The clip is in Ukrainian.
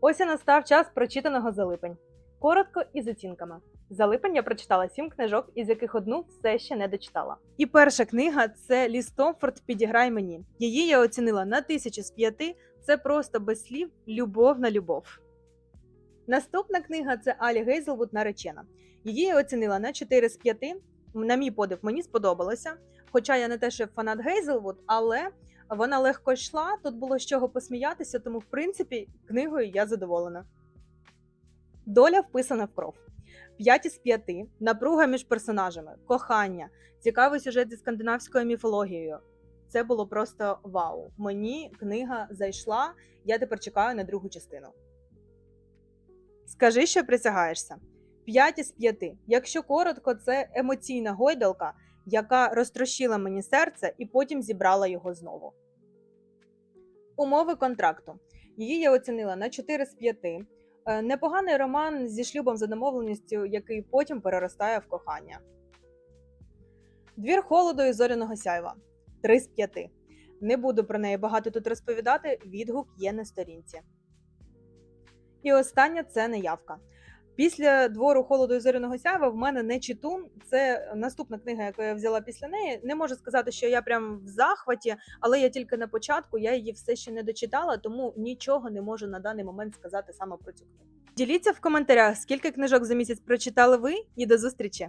Ось і настав час прочитаного за липень. Коротко і з оцінками. За липень я прочитала сім книжок, із яких одну все ще не дочитала. І перша книга це Ліс Томфорд Підіграй мені. Її я оцінила на тисячу з п'яти. Це просто без слів любов на любов. Наступна книга це Алі Гейзелвуд наречена. Її я оцінила на 4 з 5. На мій подив мені сподобалося. Хоча я не те, що фанат Гейзелвуд, але вона легко йшла. Тут було з чого посміятися, тому в принципі книгою я задоволена. Доля вписана в кров. 5 із 5. Напруга між персонажами, кохання, цікавий сюжет зі скандинавською міфологією. Це було просто вау. Мені книга зайшла. Я тепер чекаю на другу частину. Скажи, що присягаєшся. 5 із 5. Якщо коротко, це емоційна гойдалка, яка розтрощила мені серце і потім зібрала його знову. Умови контракту. Її я оцінила на 4 з 5. Е, Непоганий роман зі шлюбом за домовленістю, який потім переростає в кохання. Двір холоду і зоряного сяйва 3 з 5. Не буду про неї багато тут розповідати, відгук є на сторінці. І остання це неявка. Після двору холоду і зоряного сяйва в мене не читун. Це наступна книга, яку я взяла після неї. Не можу сказати, що я прям в захваті, але я тільки на початку, я її все ще не дочитала, тому нічого не можу на даний момент сказати саме про цю книгу. Діліться в коментарях, скільки книжок за місяць прочитали ви, і до зустрічі!